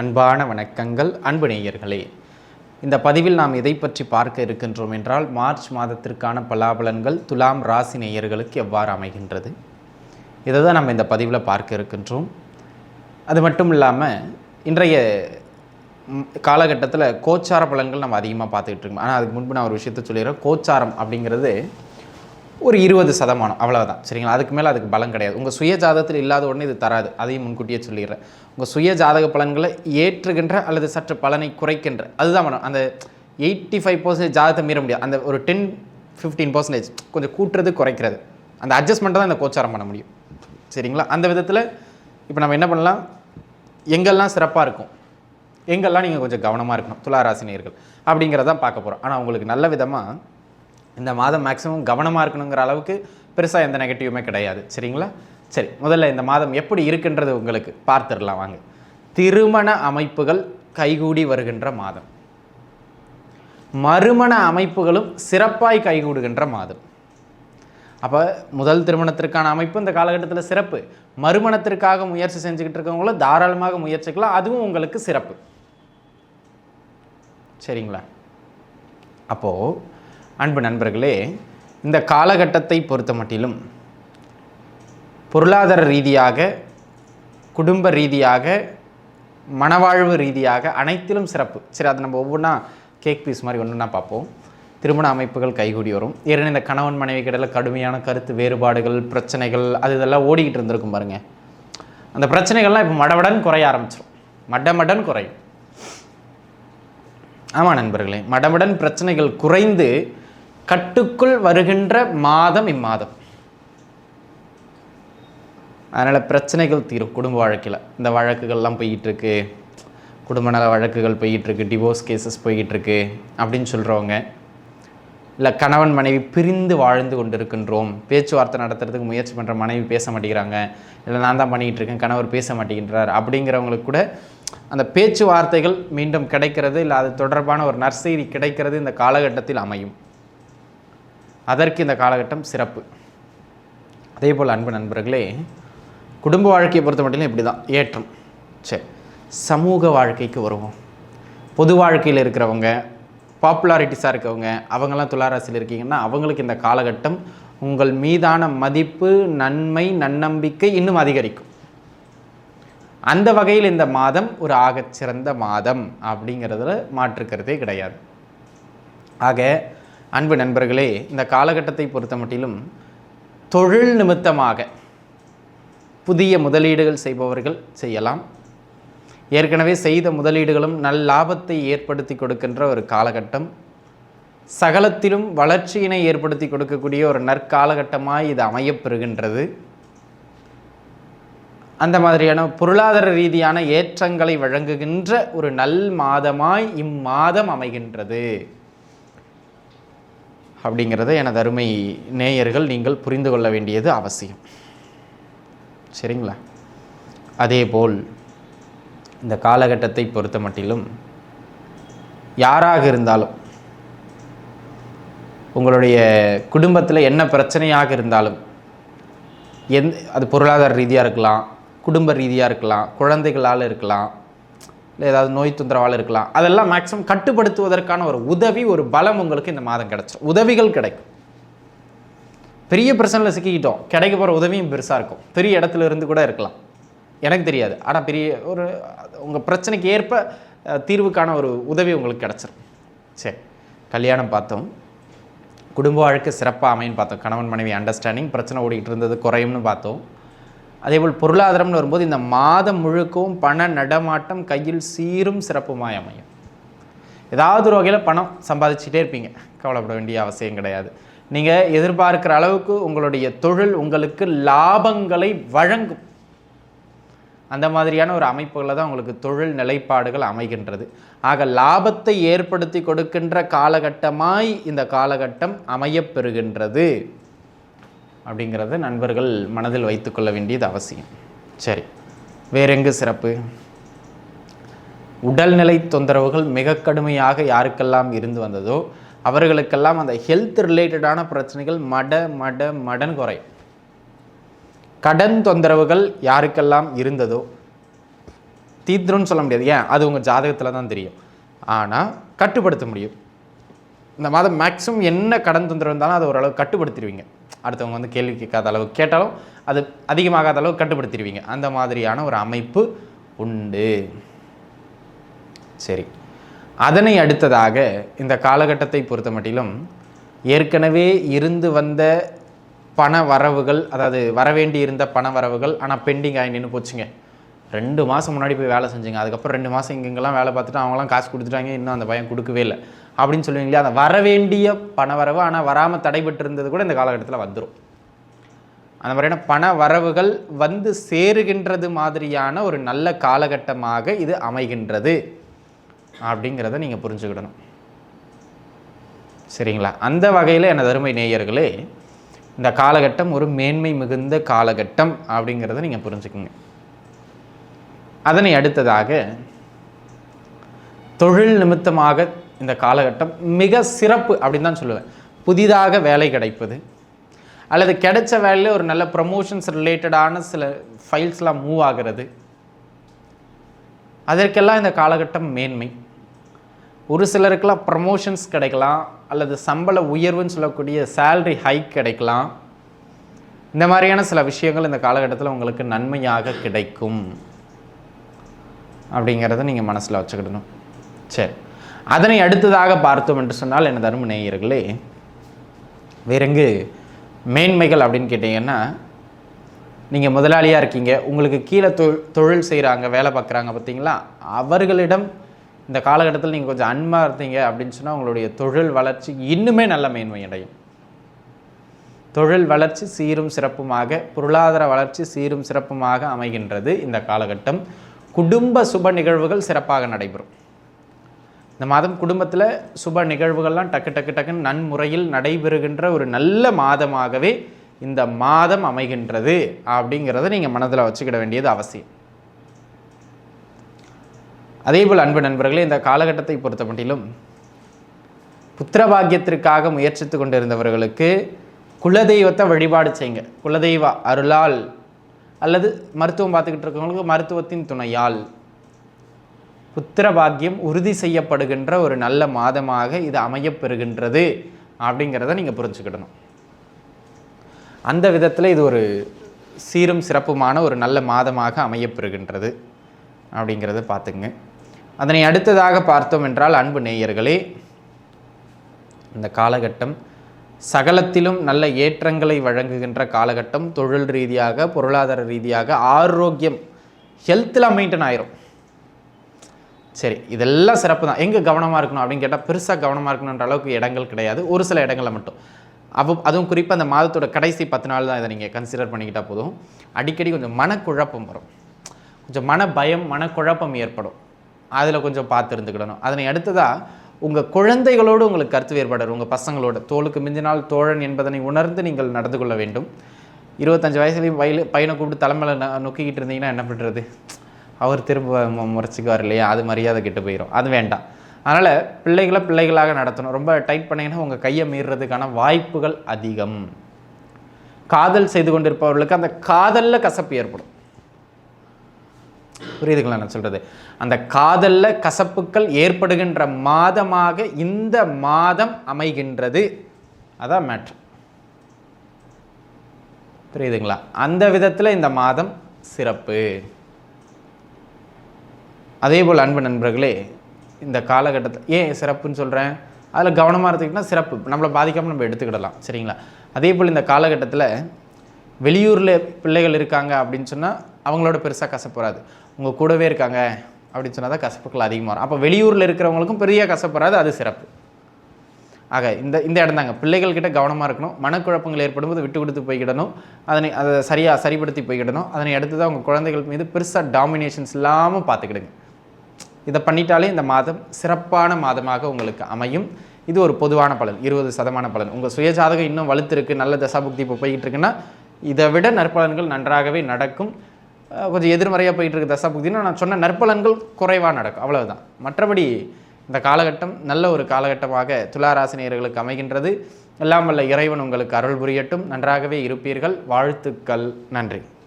அன்பான வணக்கங்கள் அன்பு நேயர்களே. இந்த பதிவில் நாம் எதை பற்றி பார்க்க இருக்கின்றோம் என்றால் மார்ச் மாதத்திற்கான பலாபலன்கள் துலாம் ராசி நேயர்களுக்கு எவ்வாறு அமைகின்றது? இதை தான் நம்ம இந்த பதிவில் பார்க்க இருக்கின்றோம். அது மட்டும் இல்லாமல் இன்றைய காலகட்டத்தில் கோச்சார பலன்கள் நம்ம அதிகமாக பார்த்துக்கிட்டு இருக்கோம். ஆனால் அதுக்கு முன்பு நான் ஒரு விஷயத்தை சொல்லிடுறேன். கோச்சாரம் அப்படிங்கிறது ஒரு இருபது சதமானம் அவ்வளோதான் சரிங்களா? அதுக்கு மேலே அதுக்கு பலம் கிடையாது. உங்கள் சுய ஜாதகத்தில் இல்லாத உடனே இது தராது. அதையும் முன்கூட்டியே சொல்லிடுறேன். உங்கள் சுய ஜாதக பலன்களை ஏற்றுகின்ற அல்லது சற்று பலனை குறைக்கின்ற அதுதான் மேடம் அந்த எயிட்டி ஃபைவ் பர்சன்டேஜ் ஜாதகத்தை மீற முடியாது. அந்த ஒரு டென் ஃபிஃப்டீன் பர்சன்டேஜ் கொஞ்சம் கூட்டுறது குறைக்கிறது. அந்த அட்ஜஸ்ட்மெண்ட்டை தான் இந்த கோச்சாரம் பண்ண முடியும். சரிங்களா? அந்த விதத்தில் இப்போ நம்ம என்ன பண்ணலாம்? எங்கெல்லாம் சிறப்பாக இருக்கும்? எங்கெல்லாம் நீங்கள் கொஞ்சம் கவனமாக இருக்கணும்? துளாராசினியர்கள் அப்படிங்கிறதான் பார்க்க போகிறோம் ஆனால் உங்களுக்கு நல்ல விதமாக இந்த மாதம் மேக்ஸிமம் கவனமாக இருக்கணுங்கிற அளவுக்கு பெருசாக எந்த நெகட்டிவுமே கிடையாது. சரிங்களா? சரி முதல்ல இந்த மாதம் எப்படி இருக்குன்றது உங்களுக்கு பார்த்துடலாம் வாங்க. திருமண அமைப்புகள் கைகூடி வருகின்ற மாதம். மறுமண அமைப்புகளும் சிறப்பாய் கைகூடுகின்ற மாதம். அப்போ முதல் திருமணத்திற்கான அமைப்பு இந்த காலகட்டத்தில் சிறப்பு. மறுமணத்திற்காக முயற்சி செஞ்சுக்கிட்டு இருக்கவங்களும் தாராளமாக முயற்சிக்கலாம் அதுவும் உங்களுக்கு சிறப்பு. சரிங்களா? அப்போது அன்பு நண்பர்களே இந்த காலகட்டத்தை பொறுத்த மட்டிலும் பொருளாதார ரீதியாக குடும்ப ரீதியாக மனவாழ்வு ரீதியாக அனைத்திலும் சிறப்பு. சரி அதை நம்ம ஒவ்வொன்றா கேக் பீஸ் மாதிரி ஒன்றுனா பார்ப்போம். திருமண அமைப்புகள் கைகூடி வரும். ஏன்னா இந்த கணவன் மனைவி கிட்ட கடுமையான கருத்து வேறுபாடுகள் பிரச்சனைகள் அது இதெல்லாம் ஓடிக்கிட்டு இருந்திருக்கும் பாருங்கள் அந்த பிரச்சனைகள்லாம் இப்போ மடமடன் குறைய ஆரம்பிச்சிடும் மடமடன் குறையும். ஆமாம் நண்பர்களே மடமடன் பிரச்சனைகள் குறைந்து கட்டுக்குள் வருகின்ற மாதம் இம்மாதம். அதனால் பிரச்சனைகள் தீரும் குடும்ப வழக்கில். இந்த வழக்குகள்லாம் போய்கிட்டு இருக்கு குடும்ப நல வழக்குகள் போய்கிட்டு இருக்கு டிவோர்ஸ் கேசஸ் போய்கிட்டு இருக்கு அப்படின்னு சொல்கிறவங்க இல்லை கணவன் மனைவி பிரிந்து வாழ்ந்து கொண்டிருக்கின்றோம். பேச்சுவார்த்தை நடத்துறதுக்கு முயற்சி பண்ணுற மனைவி பேச மாட்டேங்கிறாங்க. இல்லை நான் தான் பண்ணிகிட்டு இருக்கேன் கணவர் பேச மாட்டேங்கின்றார் அப்படிங்கிறவங்களுக்கு கூட அந்த பேச்சுவார்த்தைகள் மீண்டும் கிடைக்கிறது இல்லை அது தொடர்பான ஒரு நற்செய்தி கிடைக்கிறது இந்த காலகட்டத்தில் அமையும். அதற்கு இந்த காலகட்டம் சிறப்பு. அதே போல் அன்பு நண்பர்களே குடும்ப வாழ்க்கையை பொறுத்த மட்டும் இப்படி தான் ஏற்றம். சரி சமூக வாழ்க்கைக்கு வருவோம். பொது வாழ்க்கையில் இருக்கிறவங்க பாப்புலாரிட்டிஸாக இருக்கவங்க அவங்கெல்லாம் துளாராசியில் இருக்கீங்கன்னா அவங்களுக்கு இந்த காலகட்டம் உங்கள் மீதான மதிப்பு நன்மை நன்னம்பிக்கை இன்னும் அதிகரிக்கும். அந்த வகையில் இந்த மாதம் ஒரு ஆகச்சிறந்த மாதம் அப்படிங்கிறதுல மாற்றுக்கிறதே கிடையாது. ஆக அன்பு நண்பர்களே இந்த காலகட்டத்தை பொறுத்த மட்டிலும் தொழில் நிமித்தமாக புதிய முதலீடுகள் செய்பவர்கள் செய்யலாம். ஏற்கனவே செய்த முதலீடுகளும் நல் லாபத்தை ஏற்படுத்தி கொடுக்கின்ற ஒரு காலகட்டம். சகலத்திலும் வளர்ச்சியினை ஏற்படுத்தி கொடுக்கக்கூடிய ஒரு நற்காலகட்டமாய் இது அமையப்பெறுகின்றது. அந்த மாதிரியான பொருளாதார ரீதியான ஏற்றங்களை வழங்குகின்ற ஒரு நல் மாதமாய் இம்மாதம் அமைகின்றது. அப்படிங்கிறத எனது அருமை நேயர்கள் நீங்கள் புரிந்து கொள்ள வேண்டியது அவசியம். சரிங்களா? அதேபோல் இந்த காலகட்டத்தை பொறுத்த மட்டிலும் யாராக இருந்தாலும் உங்களுடைய குடும்பத்தில் என்ன பிரச்சனையாக இருந்தாலும் எந் அது பொருளாதார ரீதியாக இருக்கலாம் குடும்ப ரீதியாக இருக்கலாம் குழந்தைகளால் இருக்கலாம் இல்லை ஏதாவது நோய் தொந்தரவால் இருக்கலாம். அதெல்லாம் மேக்ஸிமம் கட்டுப்படுத்துவதற்கான ஒரு உதவி ஒரு பலம் உங்களுக்கு இந்த மாதம் கிடைச்சிடும் உதவிகள் கிடைக்கும். பெரிய பிரச்சனையில் சிக்கிக்கிட்டோம். கிடைக்க போகிற உதவியும் பெருசாக இருக்கும். பெரிய இடத்துல இருந்து கூட இருக்கலாம். எனக்கு தெரியாது. ஆனால் பெரிய ஒரு உங்கள் பிரச்சனைக்கு ஏற்ப தீர்வுக்கான ஒரு உதவி உங்களுக்கு கிடச்சிரும். சரி. கல்யாணம் பார்த்தோம். குடும்ப வாழ்க்கை சிறப்பாக அமைன்னு பார்த்தோம். கணவன் மனைவி அண்டர்ஸ்டாண்டிங் பிரச்சனை ஓடிக்கிட்டு இருந்தது குறையும்னு பார்த்தோம். அதேபோல் பொருளாதாரம்னு வரும்போது இந்த மாதம் முழுக்கவும் பண நடமாட்டம் கையில் சீரும் சிறப்புமாய் அமையும். ஏதாவது ஒரு வகையில் பணம் சம்பாதிச்சுட்டே இருப்பீங்க. கவலைப்பட வேண்டிய அவசியம் கிடையாது. நீங்கள் எதிர்பார்க்குற அளவுக்கு உங்களுடைய தொழில் உங்களுக்கு லாபங்களை வழங்கும். அந்த மாதிரியான ஒரு அமைப்புகளில் தான் உங்களுக்கு தொழில் நிலைப்பாடுகள் அமைகின்றது. ஆக லாபத்தை ஏற்படுத்தி கொடுக்கின்ற காலகட்டமாய் இந்த காலகட்டம் அமையப்பெறுகின்றது அப்படிங்கிறத நண்பர்கள் மனதில் வைத்துக்கொள்ள வேண்டியது அவசியம். சரி வேறெங்கு சிறப்பு? உடல்நிலை தொந்தரவுகள் மிக கடுமையாக யாருக்கெல்லாம் இருந்து வந்ததோ அவர்களுக்கெல்லாம் அந்த ஹெல்த் ரிலேட்டடான பிரச்சனைகள் மட மட மடன் குறையும். கடன் தொந்தரவுகள் யாருக்கெல்லாம் இருந்ததோ தீத்துருன்னு சொல்ல முடியாது. ஏன்? அது உங்கள் ஜாதகத்தில் தான் தெரியும். ஆனால் கட்டுப்படுத்த முடியும். இந்த மாதம் மேக்ஸிமம் என்ன கடன் தொந்தரவு இருந்தாலும் அதை ஓரளவு கட்டுப்படுத்திடுவீங்க. அடுத்தவங்க வந்து கேள்வி கேட்காத அளவு கேட்டாலும் அது அதிகமாகாத அளவு கட்டுப்படுத்திடுவீங்க. அந்த மாதிரியான ஒரு அமைப்பு உண்டு. சரி. அதனை அடுத்ததாக இந்த காலகட்டத்தை பொறுத்த மட்டிலும் ஏற்கனவே இருந்து வந்த பண வரவுகள் அதாவது வரவேண்டி இருந்த பண வரவுகள் ஆனால் பெண்டிங் ஆகி நின்று போச்சுங்க. ரெண்டு மாதம் முன்னாடி போய் வேலை செஞ்சுங்க. அதுக்கப்புறம் ரெண்டு மாதம் இங்கெங்கெல்லாம் வேலை பார்த்துட்டு அவங்களாம் காசு கொடுத்துட்டாங்க. இன்னும் அந்த பையன் கொடுக்கவே இல்லை. அப்படின்னு சொல்லுவீங்களே அந்த வரவேண்டிய பண வரவு ஆனால் வராமல் தடைபட்டு இருந்தது கூட இந்த காலகட்டத்தில் வந்துடும் அந்த மாதிரியான பண வரவுகள் வந்து சேருகின்றது மாதிரியான ஒரு நல்ல காலகட்டமாக இது அமைகின்றது அப்படிங்கிறத நீங்கள் புரிஞ்சுக்கிடணும். சரிங்களா? அந்த வகையில் எனது அருமை நேயர்களே இந்த காலகட்டம் ஒரு மேன்மை மிகுந்த காலகட்டம் அப்படிங்கிறத நீங்கள் புரிஞ்சுக்குங்க. அதனை அடுத்ததாக தொழில் நிமித்தமாக இந்த காலகட்டம் மிக சிறப்பு அப்படின்னு தான் சொல்லுவேன். புதிதாக வேலை கிடைப்பது அல்லது கிடைச்ச வேலையில் ஒரு நல்ல ப்ரமோஷன்ஸ் ரிலேட்டடான சில ஃபைல்ஸ்லாம் மூவ் ஆகிறது. அதற்கெல்லாம் இந்த காலகட்டம் மேன்மை. ஒரு சிலருக்கெல்லாம் ப்ரமோஷன்ஸ் கிடைக்கலாம் அல்லது சம்பள உயர்வுன்னு சொல்லக்கூடிய சேல்ரி ஹைக் கிடைக்கலாம். இந்த மாதிரியான சில விஷயங்கள் இந்த காலகட்டத்தில் உங்களுக்கு நன்மையாக கிடைக்கும். அப்படிங்கிறத நீங்கள் மனசில் வச்சுக்கிடணும். சரி. அதனை அடுத்ததாக பார்த்தோம் என்று சொன்னால் எனது அருமை நேயர்களே வேறெங்கு மேன்மைகள் அப்படின்னு கேட்டிங்கன்னா நீங்கள் முதலாளியாக இருக்கீங்க உங்களுக்கு கீழே தொ தொழில் செய்கிறாங்க வேலை பார்க்குறாங்க பார்த்தீங்களா? அவர்களிடம் இந்த காலகட்டத்தில் நீங்கள் கொஞ்சம் அன்பாக இருந்தீங்க அப்படின்னு சொன்னால் உங்களுடைய தொழில் வளர்ச்சி இன்னுமே நல்ல மேன்மை அடையும். தொழில் வளர்ச்சி சீரும் சிறப்புமாக பொருளாதார வளர்ச்சி சீரும் சிறப்புமாக அமைகின்றது இந்த காலகட்டம். குடும்ப சுப நிகழ்வுகள் சிறப்பாக நடைபெறும். இந்த மாதம் குடும்பத்தில் சுப நிகழ்வுகள்லாம் டக்கு டக்கு டக்குன்னு நன்முறையில் நடைபெறுகின்ற ஒரு நல்ல மாதமாகவே இந்த மாதம் அமைகின்றது அப்படிங்கிறத நீங்கள் மனதில் வச்சுக்கிட வேண்டியது அவசியம். அதேபோல் அன்பு நண்பர்களே இந்த காலகட்டத்தை பொறுத்த மட்டிலும் புத்திரபாகியத்திற்காக முயற்சித்து கொண்டிருந்தவர்களுக்கு குலதெய்வத்தை வழிபாடு செய்யுங்க. குலதெய்வ அருளால் அல்லது மருத்துவம் பார்த்துக்கிட்டு இருக்கவங்களுக்கு மருத்துவத்தின் துணையால். புத்திரபாக்கியம் உறுதி செய்யப்படுகின்ற ஒரு நல்ல மாதமாக இது அமையப்பெறுகின்றது அப்படிங்கிறத நீங்கள் புரிஞ்சுக்கிடணும். அந்த விதத்தில் இது ஒரு சீரும் சிறப்புமான ஒரு நல்ல மாதமாக அமையப்பெறுகின்றது அப்படிங்கிறத பார்த்துங்க அதனை அடுத்ததாக பார்த்தோம் என்றால் அன்பு நேயர்களே இந்த காலகட்டம் சகலத்திலும் நல்ல ஏற்றங்களை வழங்குகின்ற காலகட்டம். தொழில் ரீதியாக பொருளாதார ரீதியாக ஆரோக்கியம் ஹெல்த்தில் மெயின்டைன் ஆயிரும். சரி இதெல்லாம் சிறப்பு தான் எங்கே கவனமாக இருக்கணும் அப்படின்னு கேட்டால் பெருசாக கவனமாக இருக்கணுன்ற அளவுக்கு இடங்கள் கிடையாது. ஒரு சில இடங்களில் மட்டும். அவ அதுவும் குறிப்பாக அந்த மாதத்தோட கடைசி பத்து நாள் தான் இதை நீங்கள் கன்சிடர் பண்ணிக்கிட்டால் போதும். அடிக்கடி கொஞ்சம் மனக்குழப்பம் வரும். கொஞ்சம் மன பயம் மனக்குழப்பம் ஏற்படும். அதில் கொஞ்சம் பார்த்து இருந்துக்கிடணும். அதனை அடுத்ததாக உங்கள் குழந்தைகளோடு உங்களுக்கு கருத்து வேறுபாடு உங்கள் பசங்களோட. தோளுக்கு மிஞ்சினால் தோழன் என்பதனை உணர்ந்து நீங்கள் நடந்து கொள்ள வேண்டும். இருபத்தஞ்சு வயசுலேயும் வயலு பையனை கூப்பிட்டு தலைமையில் நொக்கிக்கிட்டு இருந்தீங்கன்னா என்ன பண்ணுறது அவர் திரும்ப மு- முறைச்சிக்குவார் இல்லையா? அது மரியாதை கெட்டு போயிடும் அது வேண்டாம். அதனால் பிள்ளைகளை பிள்ளைகளாக நடத்தணும். ரொம்ப டைட் பண்ணிங்கன்னா உங்கள் கையை மீறுறதுக்கான வாய்ப்புகள் அதிகம். காதல் செய்து கொண்டிருப்பவர்களுக்கு அந்த காதலில் கசப்பு ஏற்படும். புரியுதுங்களா நான் சொல்கிறது அந்த காதலில் கசப்புக்கள் ஏற்படுகின்ற மாதமாக இந்த மாதம் அமைகின்றது. அதான் மேட்ரு புரியுதுங்களா? அந்த விதத்தில் இந்த மாதம் சிறப்பு. அதே போல் அன்பு நண்பர்களே இந்த காலகட்டத்தில் ஏன் சிறப்புன்னு சொல்கிறேன் அதில் கவனமாக இருந்துக்கிட்டால் சிறப்பு. நம்மளை பாதிக்காமல் நம்ம எடுத்துக்கிடலாம். சரிங்களா? அதே போல் இந்த காலகட்டத்தில் வெளியூரில் பிள்ளைகள் இருக்காங்க அப்படின்னு சொன்னால் அவங்களோட பெருசாக கசப்புறாது உங்கள் கூடவே இருக்காங்க அப்படின்னு சொன்னால் தான் கசப்புகள் அதிகமாக வரும். அப்போ வெளியூரில் இருக்கிறவங்களுக்கும் பெரிய கசப்புறாது அது சிறப்பு. ஆக இந்த இந்த இடம் தாங்க. பிள்ளைகள் கிட்ட கவனமாக இருக்கணும். மனக்குழப்பங்கள் ஏற்படும்போது விட்டு கொடுத்து போய்க்கிடணும். அதனை அதை சரியாக சரிப்படுத்தி போய்கிடணும் அதனை அடுத்து தான் உங்கள் குழந்தைகள் மீது பெருசாக டாமினேஷன்ஸ் இல்லாமல் பார்த்துக்கிடுங்க. இதை பண்ணிட்டாலே இந்த மாதம் சிறப்பான மாதமாக உங்களுக்கு அமையும். இது ஒரு பொதுவான பலன் இருபது சதமான பலன். உங்கள் சுயஜாதகம் இன்னும் வலுத்திருக்கு நல்ல தசாபுக்தி இப்போ போய்கிட்டு இருக்குன்னா இதை விட நற்பலன்கள் நன்றாகவே நடக்கும். கொஞ்சம் எதிர்மறையாக போயிட்டு இருக்கு தசாபுக்தினா நான் சொன்ன நற்பலன்கள் குறைவாக நடக்கும். அவ்வளவுதான். மற்றபடி இந்த காலகட்டம் நல்ல ஒரு காலகட்டமாக துளாராசினியர்களுக்கு அமைகின்றது. எல்லாம் வல்ல இறைவன் உங்களுக்கு அருள் புரியட்டும். நன்றாகவே இருப்பீர்கள். வாழ்த்துக்கள். நன்றி.